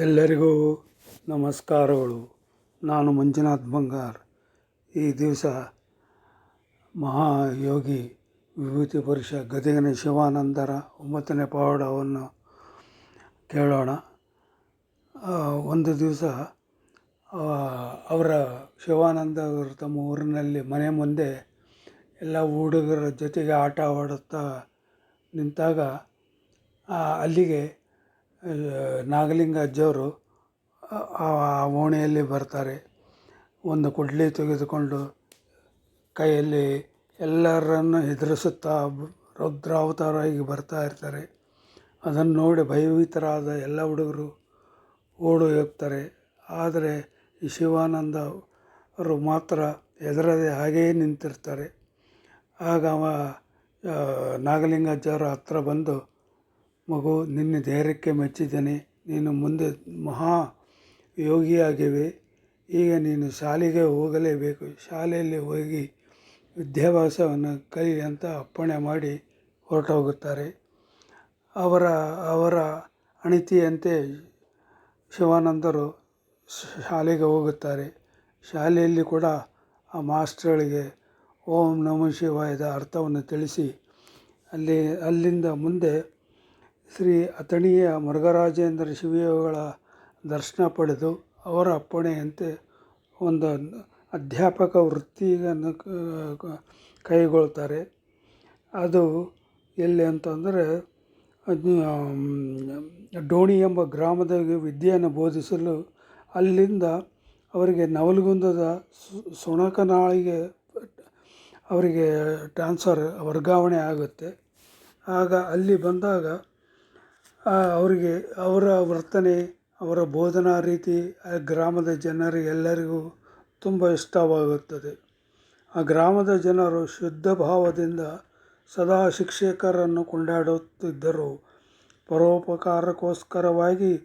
ಎಲ್ಲರಿಗೂ ನಮಸ್ಕಾರಗಳು. ನಾನು ಮಂಜುನಾಥ್ ಬಂಗಾರ್. ಈ ದಿವಸ ಮಹಾಯೋಗಿ ವಿಭೂತಿ ಪುರುಷ ಗದಗಿನ ಶಿವಾನಂದರ ಒಂಬತ್ತನೇ ಪವಾಡವನ್ನು ಕೇಳೋಣ. ಒಂದು ದಿವಸ ಅವರ ಶಿವಾನಂದ ಅವರು ತಮ್ಮ ಊರಿನಲ್ಲಿ ಮನೆ ಮುಂದೆ ಎಲ್ಲ ಹುಡುಗರ ಜೊತೆಗೆ ಆಟ ಆಡುತ್ತಾ ನಿಂತಾಗ ಅಲ್ಲಿಗೆ ನಾಗಲಿಂಗ ಅಜ್ಜವರು ಆ- ಓಣಿಯಲ್ಲಿ ಬರ್ತಾರೆ. ಒಂದು ಕುಡ್ಲಿ ತೆಗೆದುಕೊಂಡು ಕೈಯಲ್ಲಿ ಎಲ್ಲರನ್ನು ಎದುರಿಸುತ್ತಾ ರುದ್ರಾವತಾರವಾಗಿ ಬರ್ತಾ ಇರ್ತಾರೆ. ಅದನ್ನು ನೋಡಿ ಭಯಭೀತರಾದ ಎಲ್ಲ ಹುಡುಗರು ಓಡಿ ಹೋಗ್ತಾರೆ. ಆದರೆ ಈ ಶಿವಾನಂದ ಅವರು ಮಾತ್ರ ಹೆದರದೆ ಹಾಗೆಯೇ ನಿಂತಿರ್ತಾರೆ. ಆಗ ಅವ ನಾಗಲಿಂಗಜ್ಜವರ ಹತ್ರ ಬಂದು ಮಗು, ನಿನ್ನ ಧೈರ್ಯಕ್ಕೆ ಮೆಚ್ಚಿದ್ದೇನೆ. ನೀನು ಮುಂದೆ ಮಹಾ ಯೋಗಿಯಾಗಿವೆ. ಈಗ ನೀನು ಶಾಲೆಗೆ ಹೋಗಲೇಬೇಕು. ಶಾಲೆಯಲ್ಲಿ ಹೋಗಿ ವಿದ್ಯಾಭ್ಯಾಸವನ್ನು ಕಲಿ ಅಂತ ಅಪ್ಪಣೆ ಮಾಡಿ ಹೊರಟೋಗುತ್ತಾರೆ. ಅವರ ಅವರ ಅಣಿತಿಯಂತೆ ಶಿವಾನಂದರು ಶಾಲೆಗೆ ಹೋಗುತ್ತಾರೆ. ಶಾಲೆಯಲ್ಲಿ ಕೂಡ ಆ ಮಾಸ್ಟ್ರುಗಳಿಗೆ ಓಂ ನಮಃ ಶಿವಾಯದ ಅರ್ಥವನ್ನು ತಿಳಿಸಿ ಅಲ್ಲಿ, ಅಲ್ಲಿಂದ ಮುಂದೆ ಶ್ರೀ ಅಥಣಿಯ ಮೃಗರಾಜೇಂದ್ರ ಶಿವಿಯವುಗಳ ದರ್ಶನ ಪಡೆದು ಅವರ ಅಪ್ಪಣೆಯಂತೆ ಒಂದು ಅಧ್ಯಾಪಕ ವೃತ್ತಿಯನ್ನು ಕೈಗೊಳ್ತಾರೆ. ಅದು ಎಲ್ಲಿ ಅಂತಂದರೆ ಡೋಣಿ ಎಂಬ ಗ್ರಾಮದ ವಿದ್ಯೆಯನ್ನು ಬೋಧಿಸಲು ಅಲ್ಲಿಂದ ಅವರಿಗೆ ನವಲಗುಂದದ ಸುಣಕನಾಳಿಗೆ ಅವರಿಗೆ ಟ್ರಾನ್ಸ್ಫರ್, ವರ್ಗಾವಣೆ ಆಗುತ್ತೆ. ಆಗ ಅಲ್ಲಿ ಬಂದಾಗ ಅವರಿಗೆ ಅವರ ವರ್ತನೆ, ಅವರ ಬೋಧನಾ ರೀತಿ, ಆ, ಗ್ರಾಮದ ಜನರಿಗೆಲ್ಲರಿಗೂ ತುಂಬ ಇಷ್ಟವಾಗುತ್ತದೆ. ಆ ಗ್ರಾಮದ ಜನರು ಶುದ್ಧ ಭಾವದಿಂದ ಸದಾ ಶಿಕ್ಷಕರನ್ನು ಕೊಂಡಾಡುತ್ತಿದ್ದರು. ಪರೋಪಕಾರಕ್ಕೋಸ್ಕರವಾಗಿ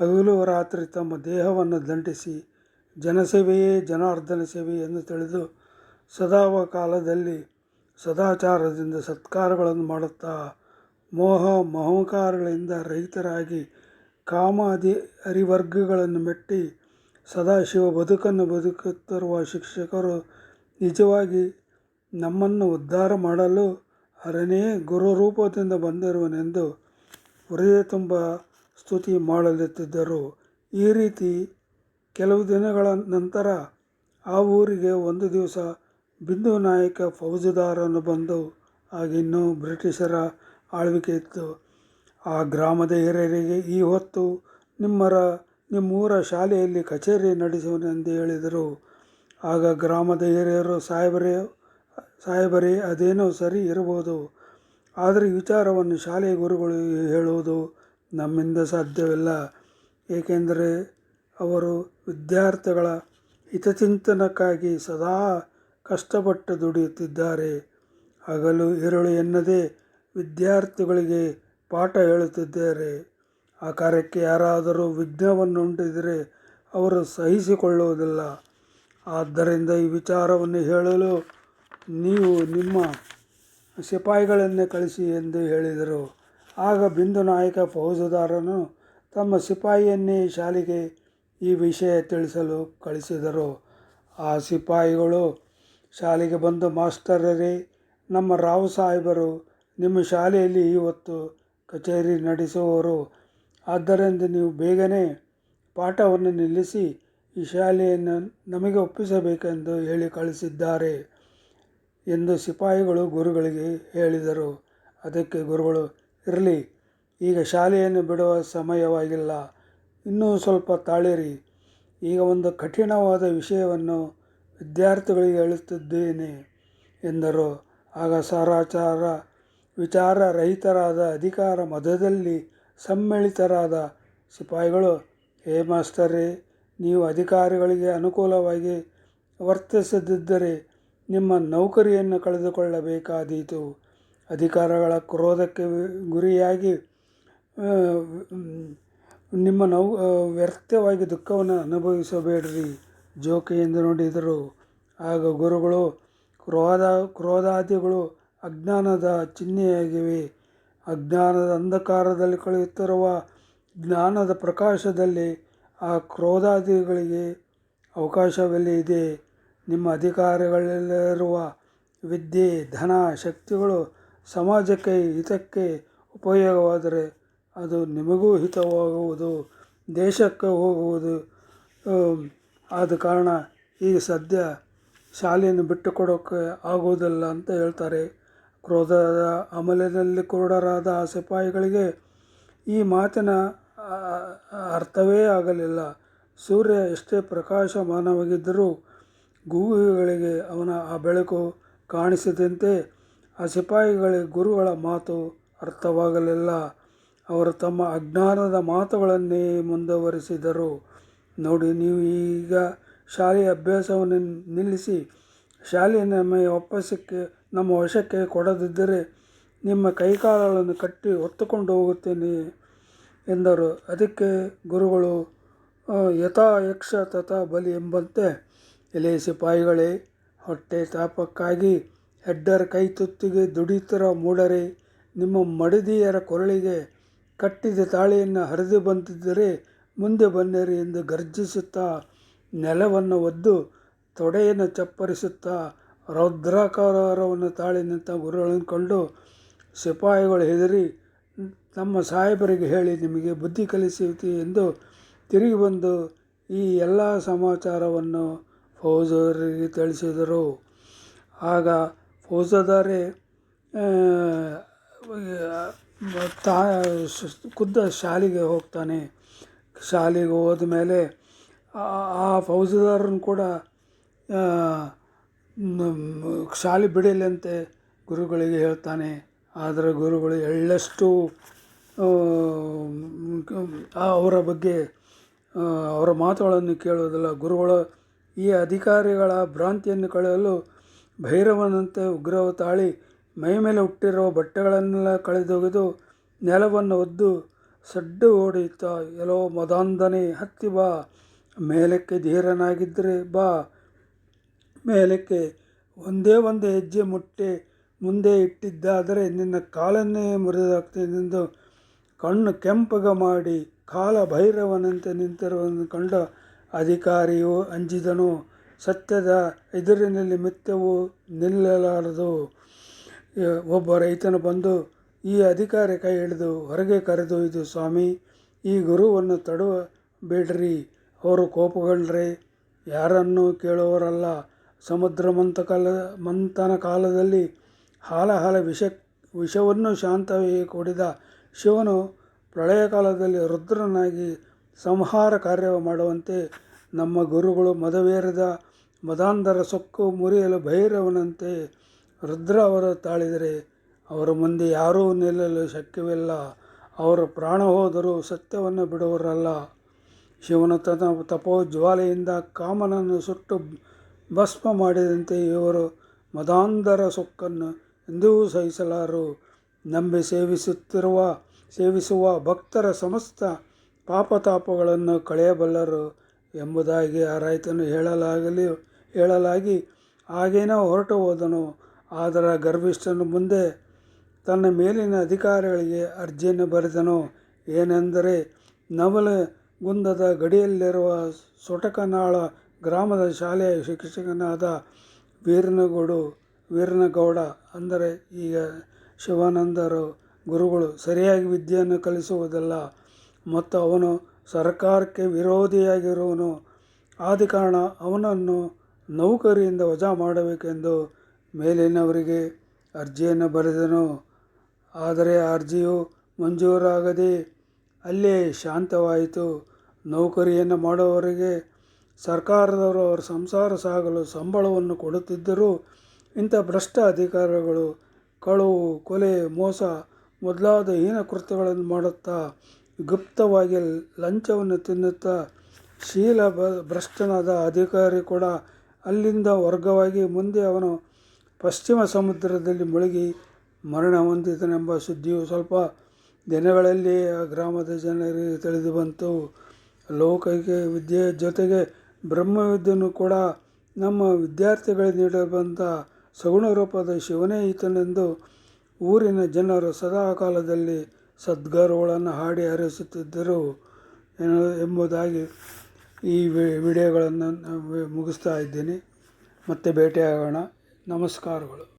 ಹಗಲು ರಾತ್ರಿ ತಮ್ಮ ದೇಹವನ್ನು ದಂಟಿಸಿ ಜನಸೇವೆಯೇ ಜನಾರ್ದನ ಸೇವೆ ಎಂದು ತಿಳಿದು ಸದಾವ ಕಾಲದಲ್ಲಿ ಸದಾಚಾರದಿಂದ ಸತ್ಕಾರಗಳನ್ನು ಮಾಡುತ್ತಾ ಮೋಹ ಮಹಂಕಾರಗಳಿಂದ ರಹಿತರಾಗಿ ಕಾಮಾದಿ ಅರಿವರ್ಗಗಳನ್ನು ಮೆಟ್ಟಿ ಸದಾಶಿವ ಬದುಕನ್ನು ಬದುಕುತ್ತಿರುವ ಶಿಕ್ಷಕರು ನಿಜವಾಗಿ ನಮ್ಮನ್ನು ಉದ್ಧಾರ ಮಾಡಲು ಅರನೇ ಗುರು ರೂಪದಿಂದ ಬಂದಿರುವನೆಂದು ಹೃದಯ ತುಂಬ ಸ್ತುತಿ ಮಾಡಲೆತ್ತಿದ್ದರು. ಈ ರೀತಿ ಕೆಲವು ದಿನಗಳ ನಂತರ ಆ ಊರಿಗೆ ಒಂದು ದಿವಸ ಬಿಂದು ನಾಯಕ ಫೌಜದಾರನು ಬಂದು ಆಗಿನ್ನೂ ಬ್ರಿಟಿಷರ ಆಳ್ವಿಕೆ ಇತ್ತು. ಆ ಗ್ರಾಮದ ಹಿರಿಯರಿಗೆ ಈ ಹೊತ್ತು ನಿಮ್ಮರ, ನಿಮ್ಮೂರ ಶಾಲೆಯಲ್ಲಿ ಕಚೇರಿ ನಡೆಸುವನೆಂದು ಹೇಳಿದರು. ಆಗ ಗ್ರಾಮದ ಹಿರಿಯರು, ಸಾಹೇಬರೇ ಸಾಹೇಬರೇ, ಅದೇನೋ ಸರಿ ಇರಬಹುದು ಆದರೆ ವಿಚಾರವನ್ನು ಶಾಲೆಯ ಗುರುಗಳು ಹೇಳುವುದು ನಮ್ಮಿಂದ ಸಾಧ್ಯವಿಲ್ಲ. ಏಕೆಂದರೆ ಅವರು ವಿದ್ಯಾರ್ಥಿಗಳ ಹಿತಚಿಂತನಕ್ಕಾಗಿ ಸದಾ ಕಷ್ಟಪಟ್ಟು ದುಡಿಯುತ್ತಿದ್ದಾರೆ. ಹಗಲು, ಇರುಳು ಎನ್ನದೇ ವಿದ್ಯಾರ್ಥಿಗಳಿಗೆ ಪಾಠ ಹೇಳುತ್ತಿದ್ದಾರೆ. ಆ ಕಾರ್ಯಕ್ಕೆ ಯಾರಾದರೂ ವಿಘ್ನವನ್ನುಂಟಿದರೆ ಅವರು ಸಹಿಸಿಕೊಳ್ಳುವುದಿಲ್ಲ. ಆದ್ದರಿಂದ ಈ ವಿಚಾರವನ್ನು ಹೇಳಲು ನೀವು ನಿಮ್ಮ ಸಿಪಾಯಿಗಳನ್ನೇ ಕಳಿಸಿ ಎಂದು ಹೇಳಿದರು. ಆಗ ಬಿಂದು ನಾಯಕ ಫೌಜದಾರನು ತಮ್ಮ ಸಿಪಾಯಿಯನ್ನೇ ಶಾಲೆಗೆ ಈ ವಿಷಯ ತಿಳಿಸಲು ಕಳಿಸಿದರು. ಆ ಸಿಪಾಯಿಗಳು ಶಾಲೆಗೆ ಬಂದು ಮಾಸ್ಟರರೇ, ನಮ್ಮ ರಾವ್ ಸಾಹೇಬರು ನಿಮ್ಮ ಶಾಲೆಯಲ್ಲಿ ಇವತ್ತು ಕಚೇರಿ ನಡೆಸುವವರು ಆದ್ದರಿಂದ ನೀವು ಬೇಗನೆ ಪಾಠವನ್ನು ನಿಲ್ಲಿಸಿ ಈ ಶಾಲೆಯನ್ನು ನಮಗೆ ಒಪ್ಪಿಸಬೇಕೆಂದು ಹೇಳಿ ಕಳಿಸಿದ್ದಾರೆ ಎಂದು ಸಿಪಾಯಿಗಳು ಗುರುಗಳಿಗೆ ಹೇಳಿದರು. ಅದಕ್ಕೆ ಗುರುಗಳು, ಇರಲಿ, ಈಗ ಶಾಲೆಯನ್ನು ಬಿಡುವ ಸಮಯವಾಗಿಲ್ಲ. ಇನ್ನೂ ಸ್ವಲ್ಪ ತಾಳಿರಿ. ಈಗ ಒಂದು ಕಠಿಣವಾದ ವಿಷಯವನ್ನು ವಿದ್ಯಾರ್ಥಿಗಳಿಗೆ ಹೇಳುತ್ತಿದ್ದೇನೆ ಎಂದರು. ಆಗ ಸಾರಾಚಾರ ವಿಚಾರ ರಹಿತರಾದ ಅಧಿಕಾರ ಮದದಲ್ಲಿ ಸಮ್ಮಿಳಿತರಾದ ಸಿಪಾಯಿಗಳು, ಹೇ ಮಾಸ್ತರೇ ನೀವು ಅಧಿಕಾರಿಗಳಿಗೆ ಅನುಕೂಲವಾಗಿ ವರ್ತಿಸದಿದ್ದರೆ ನಿಮ್ಮ ನೌಕರಿಯನ್ನು ಕಳೆದುಕೊಳ್ಳಬೇಕಾದೀತು. ಅಧಿಕಾರಗಳ ಕ್ರೋಧಕ್ಕೆ ಗುರಿಯಾಗಿ ನಿಮ್ಮ ನೌ ವ್ಯರ್ಥವಾಗಿ ದುಃಖವನ್ನು ಅನುಭವಿಸಬೇಡ್ರಿ ಜೋಕೆಯಿಂದ ನೋಡಿದರು. ಆಗ ಗುರುಗಳು, ಕ್ರೋಧ, ಕ್ರೋಧಾದಿಗಳು ಅಜ್ಞಾನದ ಚಿಹ್ನೆಯಾಗಿವೆ. ಅಜ್ಞಾನದ ಅಂಧಕಾರದಲ್ಲಿ ಕಳೆಯುತ್ತಿರುವ ಜ್ಞಾನದ ಪ್ರಕಾಶದಲ್ಲಿ ಆ ಕ್ರೋಧಾದಿಗಳಿಗೆ ಅವಕಾಶವೆಲ್ಲಿ ಇದೆ. ನಿಮ್ಮ ಅಧಿಕಾರಗಳಲ್ಲಿರುವ ವಿದ್ಯೆ, ಧನ, ಶಕ್ತಿಗಳು ಸಮಾಜಕ್ಕೆ, ಹಿತಕ್ಕೆ ಉಪಯೋಗವಾದರೆ ಅದು ನಿಮಗೂ ಹಿತವಾಗುವುದು, ದೇಶಕ್ಕೆ ಹೋಗುವುದು. ಆದ ಕಾರಣ ಈಗ ಸದ್ಯ ಶಾಲೆಯನ್ನು ಬಿಟ್ಟುಕೊಡೋಕ್ಕೆ ಆಗುವುದಿಲ್ಲ ಅಂತ ಹೇಳ್ತಾರೆ. ಕ್ರೋಧದ ಅಮಲದಲ್ಲಿ ಕುರುಡರಾದ ಆ ಸಿಪಾಯಿಗಳಿಗೆ ಈ ಮಾತಿನ ಅರ್ಥವೇ ಆಗಲಿಲ್ಲ. ಸೂರ್ಯ ಎಷ್ಟೇ ಪ್ರಕಾಶಮಾನವಾಗಿದ್ದರೂ ಗೂಗುಗಳಿಗೆ ಅವನ ಆ ಬೆಳಕು ಕಾಣಿಸಿದಂತೆ ಆ ಸಿಪಾಯಿಗಳಿಗೆ ಗುರುಗಳ ಮಾತು ಅರ್ಥವಾಗಲಿಲ್ಲ. ಅವರು ತಮ್ಮ ಅಜ್ಞಾನದ ಮಾತುಗಳನ್ನೇ ಮುಂದುವರಿಸಿದರು. ನೋಡಿ, ನೀವು ಈಗ ಶಾಲೆಯ ಅಭ್ಯಾಸವನ್ನು ನಿಲ್ಲಿಸಿ, ಶಾಲೆಯ ನಮಗೆ ವಾಪಸ್ಸಕ್ಕೆ ನಮ್ಮ ವಶಕ್ಕೆ ಕೊಡದಿದ್ದರೆ ನಿಮ್ಮ ಕೈಕಾಲುಗಳನ್ನು ಕಟ್ಟಿ ಹೊತ್ತುಕೊಂಡು ಹೋಗುತ್ತೇನೆ ಎಂದರು. ಅದಕ್ಕೆ ಗುರುಗಳು ಯಥಾ ಯಕ್ಷ ತಥಾ ಬಲಿ ಎಂಬಂತೆ ಎಲೆ ಸಿಪಾಯಿಗಳೇ, ಹೊಟ್ಟೆ ತಾಪಕ್ಕಾಗಿ ಹೆಡ್ಡರ ಕೈ ತುತ್ತಿಗೆ ದುಡಿತರ ಮೂಡರೆ ನಿಮ್ಮ ಮಡದಿಯರ ಕೊರಳಿಗೆ ಕಟ್ಟಿದ ತಾಳಿಯನ್ನು ಹರಿದು ಬಂದಿದ್ದರೆ ಮುಂದೆ ಬನ್ನಿರಿ ಎಂದು ಗರ್ಜಿಸುತ್ತಾ ನೆಲವನ್ನು ಒದ್ದು ತೊಡೆಯನ್ನು ಚಪ್ಪರಿಸುತ್ತಾ ರೌದ್ರಾಕಾರವನ್ನು ತಾಳಿ ನಿಂತ ಗುರುಗಳನ್ನು ಕಂಡು ಸಿಪಾಯಿಗಳು ಹೆದರಿ, ನಮ್ಮ ಸಾಹೇಬರಿಗೆ ಹೇಳಿ ನಿಮಗೆ ಬುದ್ಧಿ ಕಲಿಸುತ್ತಿ ಎಂದು ತಿರುಗಿ ಬಂದು ಈ ಎಲ್ಲ ಸಮಾಚಾರವನ್ನು ಫೌಜದಾರರಿಗೆ ತಿಳಿಸಿದರು. ಆಗ ಫೌಜದಾರಿ ತಾ, ಖುದ್ದ ಶಾಲೆಗೆ ಹೋಗ್ತಾನೆ. ಶಾಲೆಗೆ ಹೋದ ಮೇಲೆ ಆ ಫೌಜದಾರನ್ನು ಕೂಡ ಶಾಲೆ ಬಿಡಲಂತೆ ಗುರುಗಳಿಗೆ ಹೇಳ್ತಾನೆ. ಆದರೆ ಗುರುಗಳು ಎಳ್ಳಷ್ಟು ಅವರ ಬಗ್ಗೆ ಅವರ ಮಾತುಗಳನ್ನು ಕೇಳುವುದಿಲ್ಲ ಗುರುಗಳು ಈ ಅಧಿಕಾರಿಗಳ ಭ್ರಾಂತಿಯನ್ನು ಕಳೆಯಲು ಭೈರವನಂತೆ ಉಗ್ರವ ತಾಳಿ ಮೈ ಮೇಲೆ ಹುಟ್ಟಿರುವ ಬಟ್ಟೆಗಳನ್ನೆಲ್ಲ ಕಳೆದೊಗೆದು ನೆಲವನ್ನು ಒದ್ದು ಸಡ್ಡು ಹೊಡೆಯುತ್ತಾ, ಎಲ್ಲೋ ಮದಾಂಧನೆ, ಹತ್ತಿ ಬಾ, ಮೇಲಕ್ಕೆ ಧೀರನಾಗಿದ್ದರೆ ಬಾ ಮೇಲಕ್ಕೆ ಒಂದೇ ಒಂದು ಹೆಜ್ಜೆ ಮುಟ್ಟೆ ಮುಂದೆ ಇಟ್ಟಿದ್ದಾದರೆ ನಿನ್ನ ಕಾಲನ್ನೇ ಮುರಿದಾಗ್ತದೆಂದು ಕಣ್ಣು ಕೆಂಪಗ ಮಾಡಿ ಕಾಲ ಭೈರವನಂತೆ ನಿಂತಿರುವುದನ್ನು ಕಂಡ ಅಧಿಕಾರಿಯು ಅಂಜಿದನು, ಸತ್ಯದ ಎದುರಿನಲ್ಲಿ ಮಿಥ್ಯವು ನಿಲ್ಲಲಾರದು. ಒಬ್ಬ ರೈತನು ಬಂದು, ಈ ಅಧಿಕಾರಿ ಕೈ ಹಿಡಿದು ಹೊರಗೆ ಕರೆದೊಯ್ದು ಸ್ವಾಮಿ, ಈ ಗುರುವನ್ನು ತಡಬೇಡ್ರಿ ಅವರು ಕೋಪಗೊಂಡ್ರೆ ಯಾರನ್ನು ಕೇಳುವವರಲ್ಲ ಸಮುದ್ರ ಮಂಥಕಾಲ ಮಂಥನ ಕಾಲದಲ್ಲಿ ಹಾಲ ಹಾಲ ವಿಷ, ವಿಷವನ್ನು ಶಾಂತವೇ ಕೊಡಿದ ಶಿವನು ಪ್ರಳಯ ಕಾಲದಲ್ಲಿ ರುದ್ರನಾಗಿ ಸಂಹಾರ ಕಾರ್ಯ ಮಾಡುವಂತೆ ನಮ್ಮ ಗುರುಗಳು ಮದವೇರದ ಮದಾಂಧರ ಸೊಕ್ಕು ಮುರಿಯಲು ಭೈರವನಂತೆ ರುದ್ರ ಅವರು ತಾಳಿದರೆ ಅವರ ಮುಂದೆ ಯಾರೂ ನಿಲ್ಲಲು ಶಕ್ಯವಿಲ್ಲ. ಅವರು ಪ್ರಾಣ ಹೋದರೂ ಸತ್ಯವನ್ನು ಬಿಡುವರಲ್ಲ. ಶಿವನ ತನ ತಪೋ ಜ್ವಾಲೆಯಿಂದ ಕಾಮನನ್ನು ಸುಟ್ಟು ಭಸ್ಮ ಮಾಡಿದಂತೆ ಇವರು ಮದಾಂಧರ ಸೊಕ್ಕನ್ನು ಎಂದೂ ಸಹಿಸಲಾರು. ನಂಬಿ ಸೇವಿಸುತ್ತಿರುವ, ಸೇವಿಸುವ ಭಕ್ತರ ಸಮಸ್ತ ಪಾಪತಾಪಗಳನ್ನು ಕಳೆಯಬಲ್ಲರು ಎಂಬುದಾಗಿ ಆ ರೈತನು ಹೇಳಲಾಗಲಿ, ಹೇಳಲಾಗಿ ಆಗೇನೋ ಹೊರಟು ಹೋದನು. ಆದರೆ ಗರ್ಭಿಷ್ಠನು ಮುಂದೆ ತನ್ನ ಮೇಲಿನ ಅಧಿಕಾರಿಗಳಿಗೆ ಅರ್ಜಿಯನ್ನು ಬರೆದನು. ಏನೆಂದರೆ, ನವಲಗುಂದದ ಗಡಿಯಲ್ಲಿರುವ ಸೊಟಕನಾಳ ಗ್ರಾಮದ ಶಾಲೆಯ ಶಿಕ್ಷಕನಾದ ವೀರನಗೌಡು, ವೀರನಗೌಡ ಅಂದರೆ ಈಗ ಶಿವಾನಂದರು ಗುರುಗಳು ಸರಿಯಾಗಿ ವಿದ್ಯೆಯನ್ನು ಕಲಿಸುವುದಿಲ್ಲ. ಮತ್ತು ಅವನು ಸರ್ಕಾರಕ್ಕೆ ವಿರೋಧಿಯಾಗಿರುವನು. ಆದ ಕಾರಣ ಅವನನ್ನು ನೌಕರಿಯಿಂದ ವಜಾ ಮಾಡಬೇಕೆಂದು ಮೇಲಿನವರಿಗೆ ಅರ್ಜಿಯನ್ನು ಬರೆದನು. ಆದರೆ ಅರ್ಜಿಯು ಮಂಜೂರಾಗದೆ ಅಲ್ಲೇ ಶಾಂತವಾಯಿತು. ನೌಕರಿಯನ್ನು ಮಾಡುವವರಿಗೆ ಸರ್ಕಾರದವರು ಅವರ ಸಂಸಾರ ಸಾಗಲು ಸಂಬಳವನ್ನು ಕೊಡುತ್ತಿದ್ದರೂ ಇಂಥ ಭ್ರಷ್ಟ ಅಧಿಕಾರಿಗಳು ಕಳುವು ಕೊಲೆ, ಮೋಸ ಮೊದಲಾದ ಹೀನ ಕೃತ್ಯಗಳನ್ನು ಮಾಡುತ್ತಾ ಗುಪ್ತವಾಗಿ ಲಂಚವನ್ನು ತಿನ್ನುತ್ತಾ ಶೀಲ ಬ, ಭ್ರಷ್ಟನಾದ ಅಧಿಕಾರಿ ಕೂಡ ಅಲ್ಲಿಂದ ವರ್ಗವಾಗಿ ಮುಂದೆ ಅವನು ಪಶ್ಚಿಮ ಸಮುದ್ರದಲ್ಲಿ ಮುಳುಗಿ ಮರಣ ಹೊಂದಿದನೆಂಬ ಸುದ್ದಿಯು ಸ್ವಲ್ಪ ದಿನಗಳಲ್ಲಿ ಆ ಗ್ರಾಮದ ಜನರಿಗೆ ತಿಳಿದು ಬಂತು. ಲೌಕಿಕ ವಿದ್ಯೆಯ ಜೊತೆಗೆ ಬ್ರಹ್ಮವಿದ್ಯೆಯನ್ನು ಕೂಡ ನಮ್ಮ ವಿದ್ಯಾರ್ಥಿಗಳಿಗೆ ನೀಡಬಂದ ಸಗುಣ ರೂಪದ ಶಿವನೇ ಈತನೆಂದು ಊರಿನ ಜನರು ಸದಾ ಕಾಲದಲ್ಲಿ ಸದ್ಗಾರುಗಳನ್ನು ಹಾಡಿ ಹರಿಸುತ್ತಿದ್ದರು ಎಂಬುದಾಗಿ ಈ ವಿಡಿಯೋಗಳನ್ನು ನಾನು ಮುಗಿಸ್ತಾ ಇದ್ದೀನಿ. ಮತ್ತೆ ಭೇಟಿಯಾಗೋಣ. ನಮಸ್ಕಾರಗಳು.